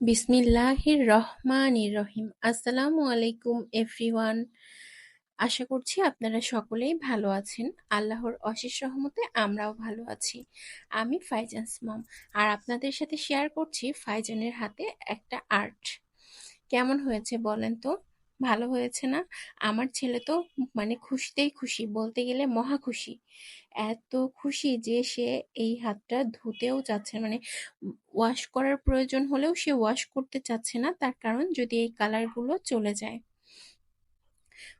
বিসমিল্লাহির রহমানির রহিম। আসসালামু আলাইকুম এভরিওয়ান। আশা করছি আপনারা সকলেই ভালো আছেন। আল্লাহর অশেষ রহমতে আমরাও ভালো আছি। আমি ফাইজান্স মম আর আপনাদের সাথে শেয়ার করছি ফাইজানের হাতে একটা আর্ট কেমন হয়েছে বলেন তো? ভালো হয়েছে না। আমার ছেলে তো মানে খুশিতেই খুশি, বলতে গেলে মহা খুশি। এত খুশি যে সে এই হাতটা ধুতেও চাচ্ছে মানে ওয়াশ করার প্রয়োজন হলেও সে ওয়াশ করতে চাচ্ছে না। তার কারণ যদি এই কালারগুলো চলে যায়।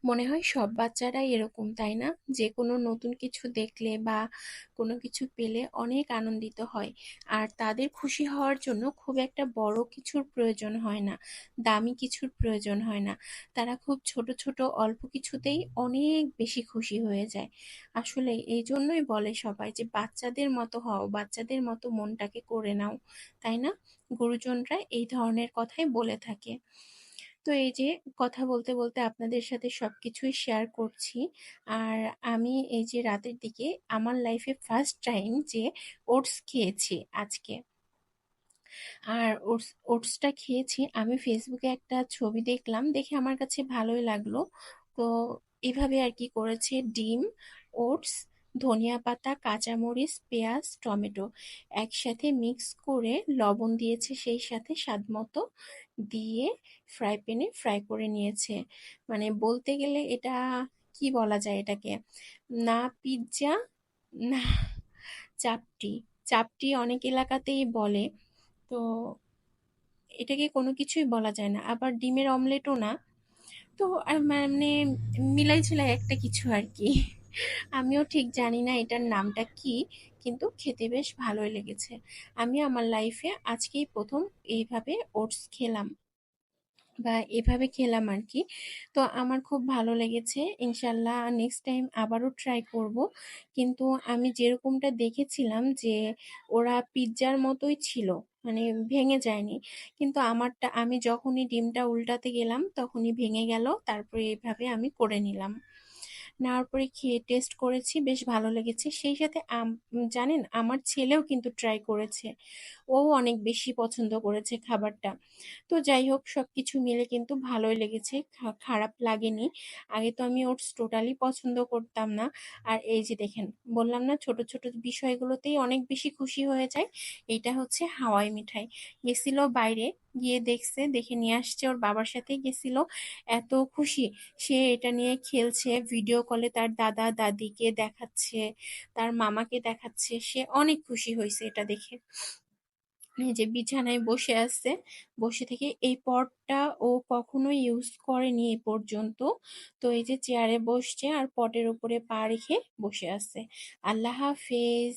মনে হয় সব বাচ্চারাই এরকম, তাই না? যে কোনো নতুন কিছু দেখলে বা কোনো কিছু পেলে অনেক আনন্দিত হয়। আর তাদের খুশি হওয়ার জন্য খুব একটা বড় কিছুর প্রয়োজন হয় না, দামি কিছুর প্রয়োজন হয় না। তারা খুব ছোট ছোট, অল্প কিছুতেই অনেক বেশি খুশি হয়ে যায়। আসলে এই জন্যই বলে সবাই যে বাচ্চাদের মতো হও, বাচ্চাদের মতো মনটাকে করে নাও, তাই না? গুরুজনরা এই ধরনের কথাই বলে থাকে। তো এই যে কথা বলতে বলতে আপনাদের সাথে সবকিছুই শেয়ার করছি। আর আমি এই যে রাতের দিকে আমার লাইফে ফার্স্ট টাইম যে ওটস খেয়েছি আজকে। আর ওটস ওটসটা খেয়েছি। আমি ফেসবুকে একটা ছবি দেখলাম, দেখে আমার কাছে ভালোই লাগল। তো এভাবে আর কি করেছে ডিম ওটস ধনিয়া পাতা, কাঁচামরিচ, পেঁয়াজ, টমেটো একসাথে মিক্স করে লবণ দিয়েছে সেই সাথে স্বাদ মতো দিয়ে ফ্রাই প্যানে ফ্রাই করে নিয়েছে। মানে বলতে গেলে এটা কি বলা যায় এটাকে? না পিৎজা না চাপটি। চাপটি অনেক এলাকাতেই বলে। তো এটাকে কোনো কিছুই বলা যায় না। আবার ডিমের অমলেটও না। তো মানে মিলাই ঝিলাই একটা কিছু আর কি। আমিও ঠিক জানি না এটার নামটা কি, কিন্তু খেতে বেশ ভালোই লেগেছে। আমি আমার লাইফে আজকেই প্রথম এইভাবে ওটস খেলাম বা এভাবে খেলাম আর কি তো আমার খুব ভালো লেগেছে ইনশাল্লাহ নেক্সট টাইম আবারও ট্রাই করব। কিন্তু আমি যেরকমটা দেখেছিলাম যে ওরা পিৎজার মতোই ছিল মানে ভেঙে যায়নি। কিন্তু আমারটা, আমি যখনই ডিমটা উল্টাতে গেলাম তখনই ভেঙে গেল, তারপরে এইভাবে আমি করে নিলাম। নেওয়ার পরে খেয়ে টেস্ট করেছি, বেশ ভালো লেগেছে। সেই সাথে জানেন আমার ছেলেও কিন্তু ট্রাই করেছে। ও অনেক বেশি পছন্দ করেছে খাবারটা। তো যাই হোক সব কিছু মিলে কিন্তু ভালোই লেগেছে। খারাপ লাগেনি। আগে তো আমি ওটস টোটালি পছন্দ করতাম না। আর এই যে দেখেন, বললাম না ছোট ছোট বিষয়গুলোতেই অনেক বেশি খুশি হয়ে যায়। এটা হচ্ছে হাওয়াই মিঠাই। গেছিল বাইরে গিয়ে দেখছে, দেখে নিয়ে আসছে, ওর বাবার সাথে গেছিল। এত খুশি। সে এটা নিয়ে খেলছে ভিডিও কলে তার দাদা দাদিকে দেখাচ্ছে, তার মামাকে দেখাচ্ছে। সে অনেক খুশি হয়েছে এটা দেখে। যে বিছানায় বসে আছে, বসে থেকে এই পটটা ও কখনো ইউজ করেনি এ পর্যন্ত। তো এই যে চেয়ারে বসছে আর পটের উপরে পা রেখে বসে আছে। আল্লাহ হাফেজ।